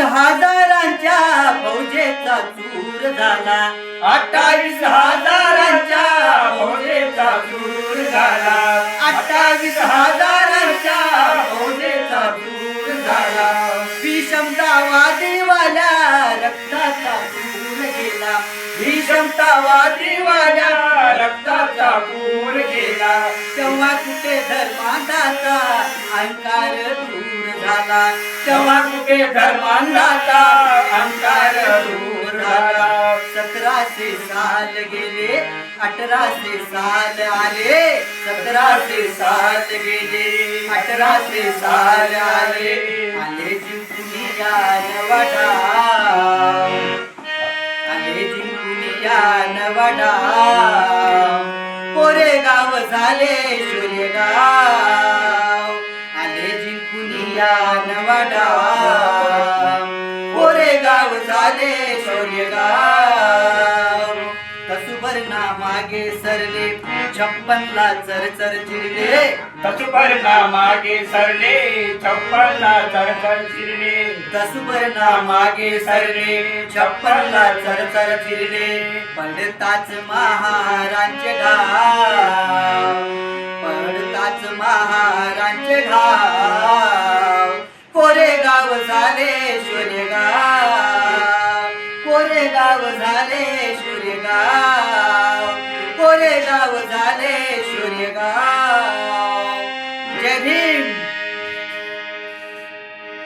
हजारांच्या फौजेचा चूर झाला. अठ्ठावीस हजारांच्या फौजेचा दूर झाला. अठ्ठावीस हजारांच्या फौजेचा चूर झाला. विषमतावादीवाल्या रक्ताचा चूर गेला. भीषमतावादीवाल्या रक्ताचा पूर गेला. तेव्हा कुठे धर्मांधाचा अहंकार दूर झाला. तेव्हा कुठे धर्मांधाचा अंकार दूर झाला. सतराशे साल गेले अठराशे साल आले. सतराशे साल गेले अठराशे साल आले. आले जिंकून या नवाडा. आले जिंकून या नवाडा. कोरेगाव झाले शूर्यगाव या नवाडा कोरेगाव झाले शौर्यगाव कसुबरना मागे सरले छप्पनला चरचर चिरले। तसुपर्णा मागे सरले छप्पनला चरचर चिरले। कसुबरना मागे सरले छप्पनला चरचर चिरले। पडताच महारांचे घाव पडताच महारांचे घाव गाव झाले सूर्यगा कोरे गाव झाले सूर्यगा कोरे गाव झाले सूर्यगा जरी